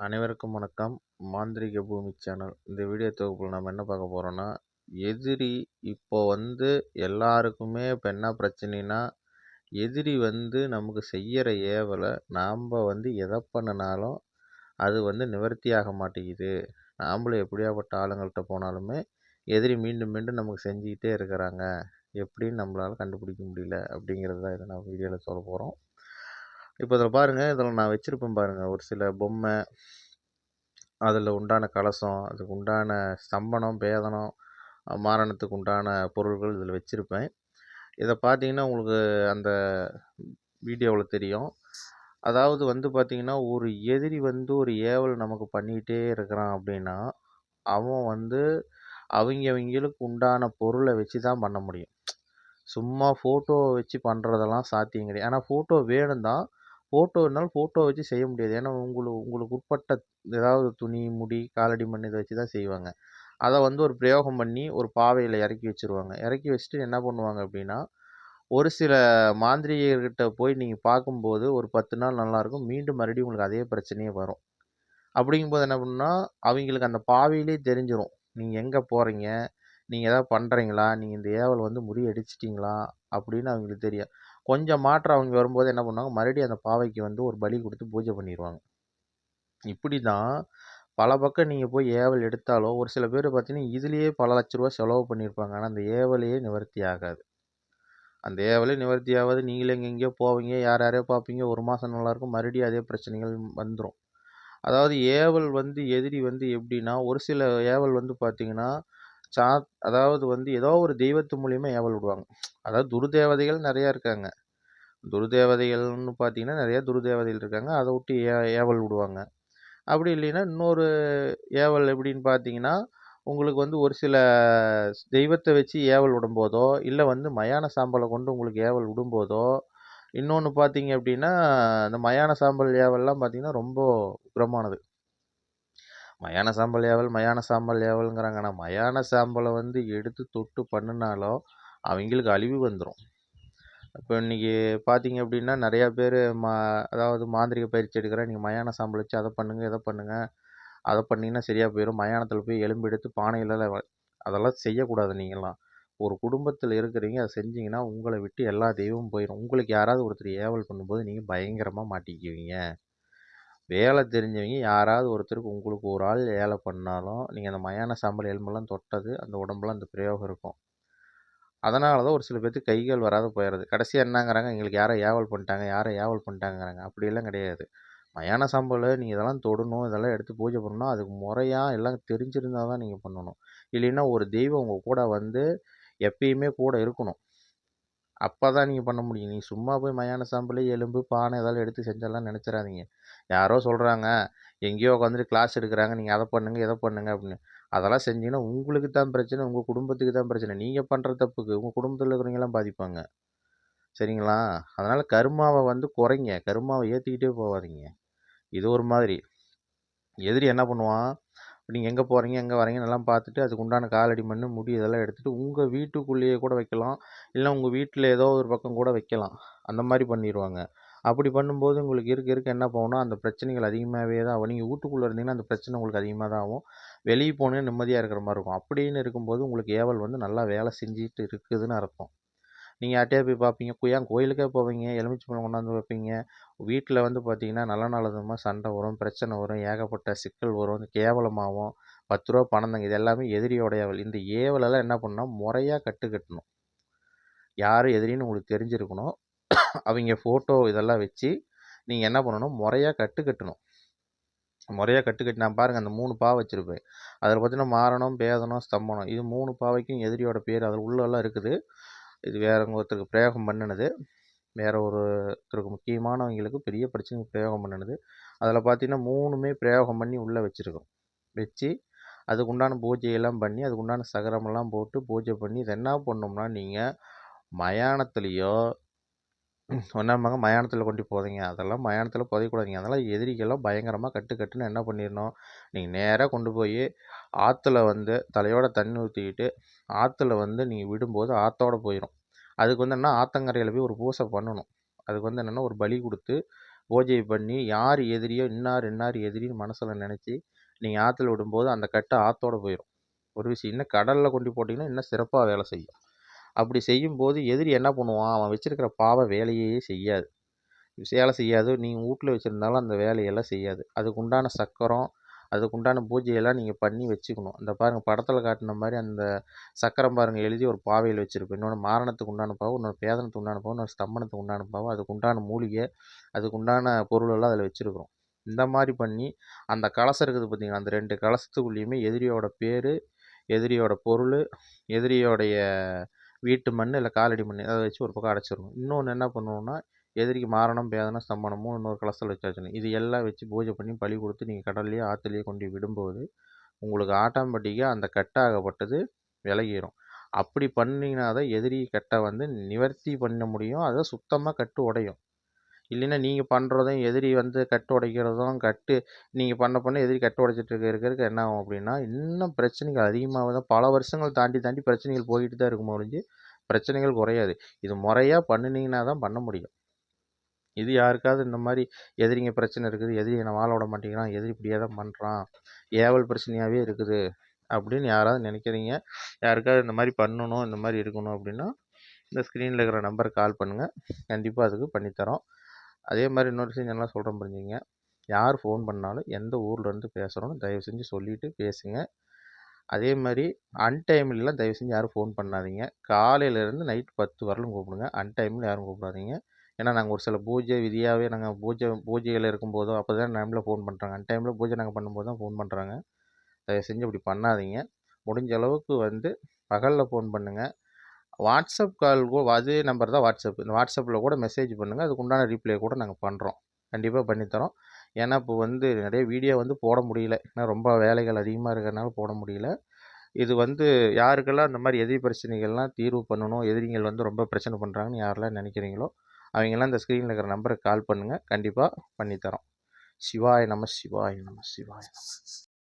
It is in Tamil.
அனைவருக்கும் வணக்கம். மாந்திரீக பூமி சேனல். இந்த வீடியோ தொகுப்பில் நம்ம என்ன பார்க்க போகிறோன்னா எதிரி இப்போ வந்து எல்லாருக்குமே இப்போ என்ன பிரச்சனைனா எதிரி வந்து நமக்கு செய்கிற ஏவலை நாம் வந்து எதை பண்ணினாலும் அது வந்து நிவர்த்தி ஆக மாட்டேங்குது. நாம்ளும் எப்படியாப்பட்ட ஆளுங்கள்கிட்ட போனாலுமே எதிரி மீண்டும் மீண்டும் நமக்கு செஞ்சுக்கிட்டே இருக்கிறாங்க. எப்படின்னு நம்மளால் கண்டுபிடிக்க முடியல அப்படிங்கிறது தான் இதை நான் வீடியோவில் சொல்ல போகிறோம் இப்போ இதில் பாருங்கள் இதில் நான் வச்சுருப்பேன் பாருங்கள் ஒரு சில பொம்மை அதில் உண்டான கலசம் அதுக்கு உண்டான ஸ்தம்பனம் பேதனம் மாரணத்துக்கு உண்டான பொருள்கள் இதில் வச்சுருப்பேன். இதை பார்த்தீங்கன்னா உங்களுக்கு அந்த வீடியோவில் தெரியும். அதாவது வந்து பார்த்திங்கன்னா ஒரு எதிரி வந்து ஒரு ஏவல் நமக்கு பண்ணிகிட்டே இருக்கிறான் அப்படின்னா அவன் வந்து அவங்க அவங்களுக்கு உண்டான பொருளை வச்சு தான் பண்ண முடியும். சும்மா ஃபோட்டோவை வச்சு பண்ணுறதெல்லாம் சாத்தியம் கிடையாது. ஆனால் ஃபோட்டோ வேணும் தான் ஃபோட்டோ இருந்தாலும் ஃபோட்டோ வச்சு செய்ய முடியாது. ஏன்னா உங்களுக்கு உங்களுக்கு உட்பட்ட ஏதாவது துணி முடி காலடி மண் இதை வச்சு தான் செய்வாங்க. அதை வந்து ஒரு பிரயோகம் பண்ணி ஒரு பாவையில் இறக்கி வச்சுருவாங்க. இறக்கி வச்சுட்டு என்ன பண்ணுவாங்க அப்படின்னா ஒரு சில மாந்திரிகர்கிட்ட போய் நீங்கள் பார்க்கும்போது ஒரு பத்து நாள் நல்லாயிருக்கும். மீண்டும் மறுபடியும் உங்களுக்கு அதே பிரச்சனையே வரும். அப்படிங்கும்போது என்ன பண்ணுன்னா அவங்களுக்கு அந்த பாவையிலே தெரிஞ்சிடும் நீங்கள் எங்கே போகிறீங்க நீங்கள் எதாவது பண்ணுறீங்களா நீங்கள் இந்த ஏவல் வந்து முறியடிச்சிட்டிங்களா? அப்படின்னு அவங்களுக்கு தெரியும். கொஞ்சம் மாற்றம் அவங்க வரும்போது என்ன பண்ணுவாங்க? மறுபடியும் அந்த பாவைக்கு வந்து ஒரு பலி கொடுத்து பூஜை பண்ணிடுவாங்க இப்படி தான் பல பக்கம் நீங்கள் போய் ஏவல் எடுத்தாலும் ஒரு சில பேர் பார்த்தீங்கன்னா இதுலேயே பல லட்ச ரூபா செலவு பண்ணியிருப்பாங்க ஆனால் அந்த ஏவலையே நிவர்த்தி ஆகாது. அந்த ஏவலே நிவர்த்தி ஆகாது. நீங்களே எங்கெங்கேயோ போவீங்க யார் யாரையோ பார்ப்பீங்க ஒரு மாதம் நல்லாயிருக்கும் மறுபடியும் அதே பிரச்சனைகள் வந்துடும் அதாவது ஏவல் வந்து எதிரி வந்து எப்படின்னா ஒரு சில ஏவல் வந்து பார்த்திங்கன்னா சா அதாவது வந்து ஏதோ ஒரு தெய்வத்து மூலியமா ஏவல் விடுவாங்க. அதாவது துருதேவதைகள் நிறையா இருக்காங்க. துருதேவதைகள்னு பார்த்தீங்கன்னா நிறையா துருதேவதைகள் இருக்காங்க. அதை விட்டு ஏ ஏவல் விடுவாங்க. அப்படி இல்லைன்னா இன்னொரு ஏவல் எப்படின்னு பார்த்தீங்கன்னா உங்களுக்கு வந்து ஒரு சில தெய்வத்தை வச்சு ஏவல் விடும்போதோ இல்லை வந்து மயான சாம்பலை கொண்டு உங்களுக்கு ஏவல் விடும்போதோ இன்னொன்று பார்த்தீங்க அப்படின்னா இந்த மயான சாம்பல் ஏவல்லாம் பார்த்தீங்கன்னா ரொம்ப உக்கிரமானது. மயான சாம்பல் ஏவல் மயான சாம்பல் ஏவலுங்கிறாங்க. ஆனால் மயான சாம்பலை வந்து எடுத்து தொட்டு பண்ணினாலும் அவங்களுக்கு அழிவு வந்துடும் இப்போ இன்றைக்கி பார்த்தீங்க அப்படின்னா நிறையா பேர் மா அதாவது மாந்திரிக பயிற்சி எடுக்கிறேன் நீங்கள் மயான சாம்பல் வச்சு அதை பண்ணுங்கள் இதை பண்ணுங்கள் அதை பண்ணிங்கன்னா சரியாக போயிடும் மயானத்தில் போய் எலும்பு எடுத்து பானையில் அதெல்லாம் செய்யக்கூடாது நீங்களாம் ஒரு குடும்பத்தில் இருக்கிறீங்க அதை செஞ்சீங்கன்னா உங்களை விட்டு எல்லா தெய்வமும் போயிடும் உங்களுக்கு யாராவது ஒருத்தர் ஏவல் பண்ணும்போது நீங்கள் பயங்கரமாக மாட்டிக்குவீங்க. வேலை தெரிஞ்சவங்க யாராவது ஒருத்தருக்கு உங்களுக்கு ஒரு ஆள் வேலை பண்ணாலும் நீங்கள் அந்த மயான சாம்பல் எலும்பெல்லாம் தொட்டது அந்த உடம்புலாம் அந்த பிரயோகம் இருக்கும். அதனால தான் ஒரு சில பேர்த்துக்கு கைகள் வராது போயிடுது. கடைசியாக என்னங்கிறாங்க? எங்களுக்கு யாரோ ஏவல் பண்ணிட்டாங்க யாரோ ஏவல் பண்ணிட்டாங்கிறாங்க. அப்படியெல்லாம் கிடையாது. மயான சாம்பல் நீங்கள் இதெல்லாம் தொடணும் இதெல்லாம் எடுத்து பூஜை பண்ணணும் அதுக்கு முறையாக எல்லாம் தெரிஞ்சிருந்தால் தான் நீங்கள் பண்ணணும். இல்லைன்னா ஒரு தெய்வம் உங்கள் கூட வந்து எப்பயுமே கூட இருக்கணும். அப்போ தான் நீங்கள் பண்ண முடியும். நீங்கள் சும்மா போய் மயான சாம்பல் எலும்பு பானை இதெல்லாம் எடுத்து செஞ்செல்லாம் நினச்சிடாதீங்க. யாரோ சொல்கிறாங்க எங்கேயோ உட்காந்துட்டு கிளாஸ் எடுக்கிறாங்க நீங்கள் அதை பண்ணுங்கள் இதை பண்ணுங்கள் அப்படின்னு. அதெல்லாம் செஞ்சீங்கன்னா உங்களுக்கு தான் பிரச்சனை உங்கள் குடும்பத்துக்கு தான் பிரச்சனை. நீங்கள் பண்ணுற தப்புக்கு உங்கள் குடும்பத்தில் இருக்கிறவங்களாம் பாதிப்பாங்க. சரிங்களா? அதனால் கருமாவை வந்து குறைங்க. கருமாவை ஏற்றிக்கிட்டே போகாதீங்க. இது ஒரு மாதிரி. எதிரி என்ன பண்ணுவான்? நீங்கள் எங்கே போகிறீங்க எங்கே வரீங்கன்னு எல்லாம் பார்த்துட்டு அதுக்கு உண்டான காலடி மண் முடி இதெல்லாம் எடுத்துகிட்டு உங்கள் வீட்டுக்குள்ளேயே கூட வைக்கலாம். இல்லை உங்கள் வீட்டில் ஏதோ ஒரு பக்கம் கூட வைக்கலாம். அந்த மாதிரி பண்ணிடுவாங்க அப்படி பண்ணும்போது உங்களுக்கு இருக்க இருக்க என்ன போகணும் அந்த பிரச்சனைகள் அதிகமாகவே தான் ஆகும். நீங்கள் வீட்டுக்குள்ளே இருந்தீங்கன்னா அந்த பிரச்சனை உங்களுக்கு அதிகமாக தான் ஆகும். வெளியே போனே நிம்மதியாக இருக்கிற மாதிரி இருக்கும். அப்படின்னு இருக்கும்போது உங்களுக்கு ஏவல் வந்து நல்லா வேலை செஞ்சுட்டு இருக்குதுன்னு அர்த்தம். நீங்கள் யார்ட்டையா போய் பார்ப்பீங்க ஏன் கோயிலுக்கே போவீங்க எலுமிச்சம்பழம் கொண்டாந்து வைப்பீங்க. வீட்டில் வந்து பார்த்தீங்கன்னா நல்ல நல்லதுமாக சண்டை வரும் பிரச்சனை வரும் ஏகப்பட்ட சிக்கல் வரும் கேவலமாகவும் பத்து ரூபா பணம் தாங்க இது எல்லாமே எதிரியோடைய இந்த ஏவலெல்லாம் என்ன பண்ணால் முறையாக கட்டு கட்டணும். யார் எதிரின்னு உங்களுக்கு தெரிஞ்சிருக்கணும். அவங்க ஃபோட்டோ இதெல்லாம் வச்சு நீங்கள் என்ன பண்ணணும்? முறையாக கட்டு கட்டணும். முறையாக கட்டுக்கட்டி நான் பாருங்கள் அந்த மூணு பாவை வச்சுருப்பேன். அதில் பார்த்தீங்கன்னா மாரணம் பேதனம் ஸ்தம்பனம் இது மூணு பாவைக்கும் எதிரியோட பேர் அதில் உள்ளெல்லாம் இருக்குது. இது வேறு ஒருத்தருக்கு பிரயோகம் பண்ணினது. வேறு ஒருத்தருக்கு முக்கியமானவங்களுக்கு பெரிய பிரச்சனைக்கு பிரயோகம் பண்ணினது. அதில் பார்த்தீங்கன்னா மூணுமே பிரயோகம் பண்ணி உள்ளே வச்சுருக்கோம். வச்சு அதுக்கு உண்டான பூஜையெல்லாம் பண்ணி அதுக்கு உண்டான சகரமெல்லாம் போட்டு பூஜை பண்ணி இதை என்ன பண்ணோம்னா நீங்கள் மயானத்துலேயோ ஒன்றாம்பாங்க மயானத்தில் கொண்டு போதீங்க. அதெல்லாம் மயானத்தில் புதைக்கக்கூடாதுங்க அதெல்லாம் எதிரிகள்லாம் பயங்கரமாக கட்டு கட்டுன்னு என்ன பண்ணிடணும்? நீங்கள் நேராக கொண்டு போய் ஆற்றுல வந்து தலையோட தண்ணி ஊற்றிக்கிட்டு ஆற்றுல வந்து நீங்கள் விடும்போது ஆற்றோட போயிடும் அதுக்கு வந்து என்ன ஆற்றங்கரையில் போய் ஒரு பூசை பண்ணணும். அதுக்கு வந்து என்னென்னா ஒரு பலி கொடுத்து பூஜை பண்ணி யார் எதிரியோ இன்னார் இன்னார் எதிரின்னு மனசில் நினச்சி நீங்கள் ஆற்றுல விடும்போது அந்த கட்டு ஆற்றோட போயிடும் ஒரு விஷயம். இன்னும் கடலில் கொண்டு போட்டிங்கன்னா இன்னும் சிறப்பாக வேலை செய்யும். அப்படி செய்யும்போது எதிரி என்ன பண்ணுவான்? அவன் வச்சிருக்கிற பாவை வேலையே செய்யாது. வேலை செய்யாது. நீங்கள் வீட்ல வச்சுருந்தாலும் அந்த வேலையெல்லாம் செய்யாது. அதுக்கு உண்டான சக்கரம் அதுக்கு உண்டான பூஜையெல்லாம் நீங்கள் பண்ணி வச்சுக்கணும். இந்த பாருங்கள் படத்தில் காட்டின மாதிரி அந்த சக்கரம் பாருங்கள் எழுதி ஒரு பாவையில் வச்சுருப்பேன் இன்னொன்று மாரணத்துக்கு உண்டான பாவை இன்னொரு பேதனத்துக்கு உண்டான பாவை இன்னொரு ஸ்தம்பனத்துக்கு உண்டான பாவை அதுக்குண்டான மூலிகை அதுக்கு உண்டான பொருளெல்லாம் அதில் வச்சுருக்குறோம். இந்த மாதிரி பண்ணி அந்த கலசம் இருக்குது பார்த்தீங்களா? அந்த ரெண்டு கலசத்துக்குள்ளேயுமே எதிரியோட பேர் எதிரியோட பொருள் எதிரியோடைய வீட்டு மண் இல்லை காலடி மண் அதை வச்சு ஒரு பக்கம் அடைச்சிடணும். இன்னொன்று என்ன பண்ணுவோம்னா எதிரிக்கு மாரணம் பேதனம் ஸ்தம்பனமும் இன்னொரு கலசத்தில் வச்சாச்சுன்னு இது எல்லாம் வச்சு பூஜை பண்ணி பலி கொடுத்து நீங்கள் கடல்லையோ ஆற்றுலையோ கொண்டு விடும்போது உங்களுக்கு ஆட்டோமேட்டிக்காக அந்த கட்டாகப்பட்டது விலகிடும் அப்படி பண்ணிங்கன்னா தான் எதிரி கட்டை வந்து நிவர்த்தி பண்ண முடியும். அதை சுத்தமாக கட்டு உடையும். இல்லைன்னா நீங்கள் பண்ணுறதும் எதிரி வந்து கட்டு உடைக்கிறதும் கட்டு நீங்கள் பண்ண பண்ண எதிரி கட்டு உடைச்சிட்டு இருக்க இருக்கிறதுக்கு என்ன ஆகும் அப்படின்னா இன்னும் பிரச்சனைகள் அதிகமாக தான் பல வருஷங்கள் தாண்டி தாண்டி பிரச்சனைகள் போய்கிட்டு தான் இருக்கும் ஒழிஞ்சு பிரச்சனைகள் குறையாது. இது முறையாக பண்ணினீங்கன்னா தான் பண்ண முடியும். இது யாருக்காவது இந்த மாதிரி எதிரிங்க பிரச்சனை இருக்குது எதிரி என்னை வாழ விட மாட்டேங்கிறான் எதிரி இப்படியே தான் பண்ணுறான் ஏவல் பிரச்சனையாகவே இருக்குது அப்படின்னு யாராவது நினைக்கிறீங்க யாருக்காவது இந்த மாதிரி பண்ணணும் இந்த மாதிரி இருக்கணும் அப்படின்னா இந்த ஸ்க்ரீனில் இருக்கிற நம்பருக்கு கால் பண்ணுங்கள் கண்டிப்பாக அதுக்கு பண்ணித்தரோம். அதே மாதிரி இன்னொரு விஷயம் நல்லா சொல்கிறேன் புரிஞ்சுங்க யார் ஃபோன் பண்ணாலும் எந்த ஊர்லேருந்து பேசுகிறோன்னு தயவு செஞ்சு சொல்லிவிட்டு பேசுங்க. அதே மாதிரி அன்டைம்லலாம் தயவு செஞ்சு யாரும் ஃபோன் பண்ணாதீங்க. காலையிலேருந்து நைட் பத்து வரலும் கூப்பிடுங்க. அன்டைமில் யாரும் கூப்பிடாதீங்க. ஏன்னா நாங்கள் ஒரு சில பூஜை விதியாகவே நாங்கள் பூஜை பூஜைகள் இருக்கும்போதோ அப்போ தான் டைமில் ஃபோன் பண்ணுறாங்க அன்டைமில் பூஜை நாங்கள் பண்ணும்போது தான் ஃபோன் பண்ணுறாங்க தயவு செஞ்சு அப்படி பண்ணாதீங்க. முடிஞ்ச அளவுக்கு வந்து பகலில் ஃபோன் பண்ணுங்கள் வாட்ஸ்அப் கால் அதே நம்பர் தான் வாட்ஸ்அப். இந்த வாட்ஸ்அப்பில் கூட மெசேஜ் பண்ணுங்கள் அதுக்கு உண்டான ரீப்ளே கூட நாங்கள் பண்ணுறோம் கண்டிப்பாக பண்ணித்தரோம் ஏன்னா இப்போ வந்து நிறைய வீடியோ வந்து போட முடியல. ஏன்னா ரொம்ப வேலைகள் அதிகமாக இருக்கிறனால போட முடியல. இது வந்து யாருக்கெல்லாம் இந்த மாதிரி எதிரி பிரச்சனைகள்லாம் தீர்வு பண்ணணும் எதிரிகள் வந்து ரொம்ப பிரச்சனை பண்ணுறாங்கன்னு யாரெல்லாம் நினைக்கிறீங்களோ அவங்கெல்லாம் இந்த ஸ்க்ரீனில் இருக்கிற நம்பருக்கு கால் பண்ணுங்கள் கண்டிப்பாக பண்ணித்தரோம் சிவாய நம சிவாய நம சிவாய நம.